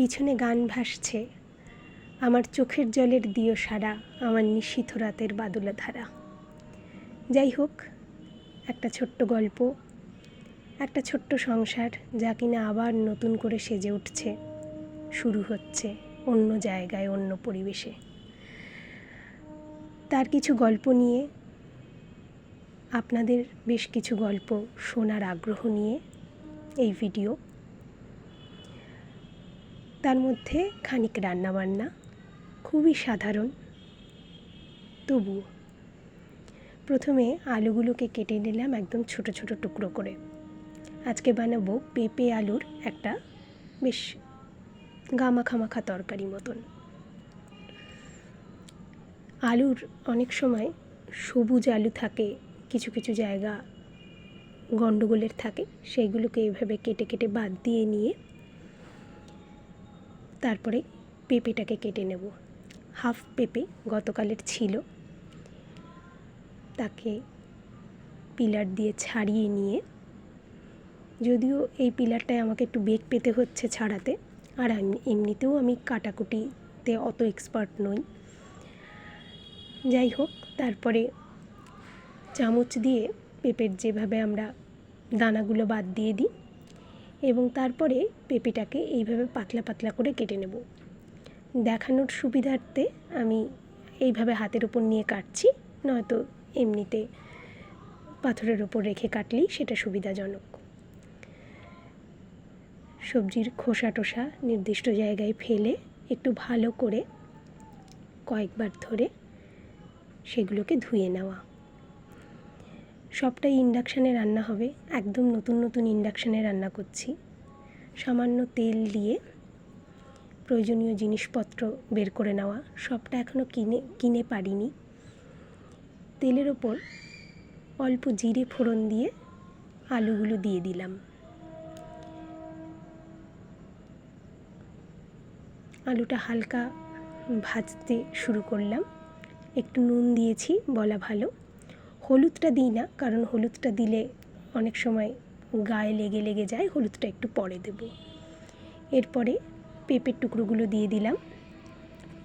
পিছনে গান ভাসছে। আমার চোখের জলের দিও সারা, আমার নিশীথ রাতের বাদলা ধারা। যাই হোক, একটা ছোট্ট গল্প, একটা ছোট্ট সংসার, যা কিনা আবার নতুন করে সেজে উঠছে। শুরু হচ্ছে অন্য জায়গায়, অন্য পরিবেশে। তার কিছু গল্প নিয়ে, আপনাদের বেশ কিছু গল্প শোনার আগ্রহ নিয়ে এই ভিডিও। তার মধ্যে খানিক রান্নাবান্না খুবই সাধারণ। তবুও প্রথমে আলুগুলোকে কেটে নিলাম একদম ছোট ছোট টুকরো করে। আজকে বানাবো পেঁপে আলুর একটা বেশ গামাখামাখা তরকারি মতন। আলুর অনেক সময় সবুজ আলু থাকে, কিছু কিছু জায়গা গণ্ডগোলের থাকে, সেইগুলোকে এইভাবে কেটে কেটে বাদ দিয়ে নিয়ে তারপরে পেঁপেটাকে কেটে নেব। হাফ পেঁপে গতকালের ছিল। তাকে পিলার দিয়ে ছাড়িয়ে নিয়ে, যদিও এই পিলারটায় আমাকে একটু বেগ পেতে হচ্ছে ছাড়াতে, আর এমনিতেও আমি কাটাকুটিতে অত এক্সপার্ট নই। যাই হোক, তারপরে চামচ দিয়ে পেঁপের যেভাবে আমরা দানাগুলো বাদ দিয়ে দিই এবং তারপরে পেঁপেটাকে এইভাবে পাতলা পাতলা করে কেটে নেব। দেখানোর সুবিধার্থে আমি এইভাবে হাতের ওপর নিয়ে কাটছি, নয়তো এমনিতে পাথরের ওপর রেখে কাটলেই সেটা সুবিধাজনক। সবজির খোসা টোসা নির্দিষ্ট জায়গায় ফেলে একটু ভালো করে কয়েকবার ধরে সেগুলোকে ধুয়ে নেওয়া। সবটাই ইন্ডাকশানে রান্না হবে। একদম নতুন নতুন ইন্ডাকশানে রান্না করছি। সামান্য তেল দিয়ে প্রয়োজনীয় জিনিসপত্র বের করে নেওয়া। সবটা এখনও কিনে কিনে পারিনি। তেলের ওপর অল্প জিরে ফোড়ন দিয়ে আলুগুলো দিয়ে দিলাম। আলুটা হালকা ভাজতে শুরু করলাম। একটু নুন দিয়েছি, বলা ভালো। হলুদটা দিই না, কারণ হলুদটা দিলে অনেক সময় গায়ে লেগে লেগে যায়, হলুদটা একটু পরে দেব। এরপরে পেঁপের টুকরোগুলো দিয়ে দিলাম।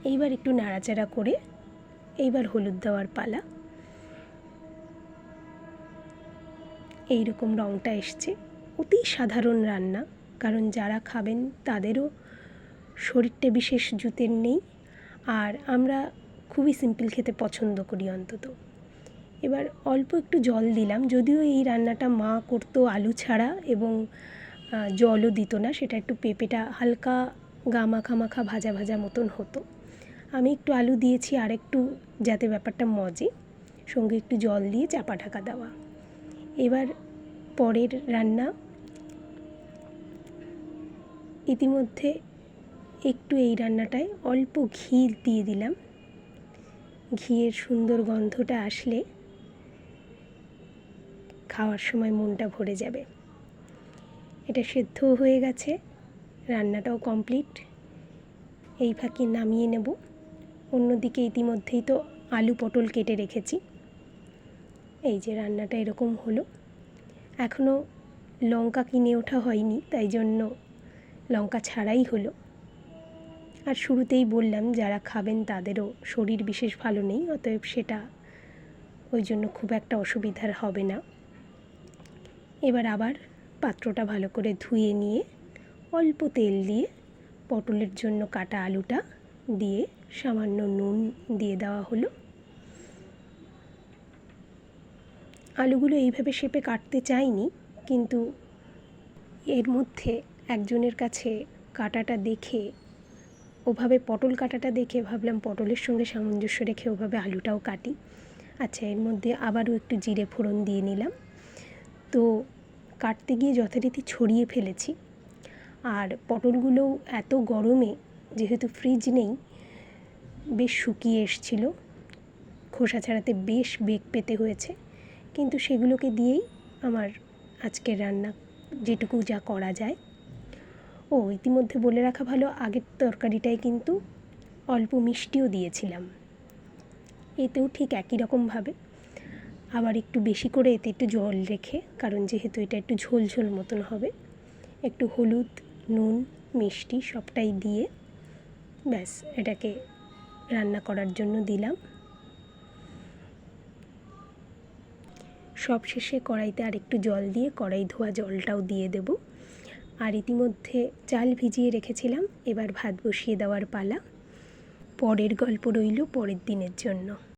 এইবার একটু নাড়াচাড়া করে এইবার হলুদ দেওয়ার পালা। এই রকম রঙটা এসছে। অতি সাধারণ রান্না, কারণ যারা খাবেন তাদেরও শরীরটা বিশেষ জুতের নেই। আর আমরা খুবই সিম্পল খেতে পছন্দ করি অন্তত। এবার অল্প একটু জল দিলাম, যদিও এই রান্নাটা মা করতো আলু ছাড়া এবং জলও দিত না, সেটা একটু পেঁপেটা হালকা গামাখা মাখা ভাজা ভাজা মতন হতো। আমি একটু আলু দিয়েছি, আর একটু যাতে ব্যাপারটা মজে, সঙ্গে একটু জল দিয়ে চাপা ঢাকা দেওয়া। এবার পরের রান্না। ইতিমধ্যে একটু এই রান্নাটায় অল্প ঘি দিয়ে দিলাম। ঘিয়ের সুন্দর গন্ধটা আসলে খাওয়ার সময় মনটা ভরে যাবে। এটা সেদ্ধ হয়ে গেছে, রান্নাটাও কমপ্লিট এই ফাঁকে নামিয়ে নেব। অন্যদিকে ইতিমধ্যেই তো আলু পটল কেটে রেখেছি। এই যে রান্নাটা এরকম হলো। এখনও লঙ্কা কিনে ওঠা হয়নি, তাই জন্য লঙ্কা ছাড়াই হলো। আর শুরুতেই বললাম, যারা খাবেন তাদেরও শরীর বিশেষ ভালো নেই, অতএব সেটা ওই জন্য খুব একটা অসুবিধার হবে না। এবার আবার পাত্রটা ভালো করে ধুয়ে নিয়ে অল্প তেল দিয়ে পটলের জন্য কাটা আলুটা দিয়ে সামান্য নুন দিয়ে দেওয়া হলো। আলুগুলো এইভাবে শেপে কাটতে চাইনি, কিন্তু এর মধ্যে একজনের কাছে কাটাটা দেখে, ওভাবে পটল কাটাটা দেখে ভাবলাম পটলের সঙ্গে সামঞ্জস্য রেখে ওভাবে আলুটাও কাটি। আচ্ছা এর মধ্যে আবারও একটু জিরে ফোড়ন দিয়ে নিলাম। তো কাটতে গিয়ে যথারীতি ছড়িয়ে ফেলেছি। আর পটলগুলোও এত গরমে, যেহেতু ফ্রিজ নেই, বেশ শুকিয়ে এসছিল। খোসা ছাড়াতে বেশ বেগ পেতে হয়েছে। কিন্তু সেগুলোকে দিয়েই আমার আজকের রান্না যেটুকু যা করা যায়। ও, ইতিমধ্যে বলে রাখা ভালো, আগের তরকারিটায় কিন্তু অল্প মিষ্টিও দিয়েছিলাম। এতেও ঠিক একই রকমভাবে। আবার একটু বেশি করে এতে একটু জল রেখে, কারণ যেহেতু এটা একটু ঝোল ঝোল মতন হবে, একটু হলুদ, নুন, মিষ্টি সবটাই দিয়ে ব্যাস এটাকে রান্না করার জন্য দিলাম। সব শেষে কড়াইতে আর একটু জল দিয়ে কড়াই ধোয়া জলটাও দিয়ে দেব। আর ইতিমধ্যে চাল ভিজিয়ে রেখেছিলাম, এবার ভাত বসিয়ে দেওয়ার পালা। পরের গল্প রইল পরের দিনের জন্য।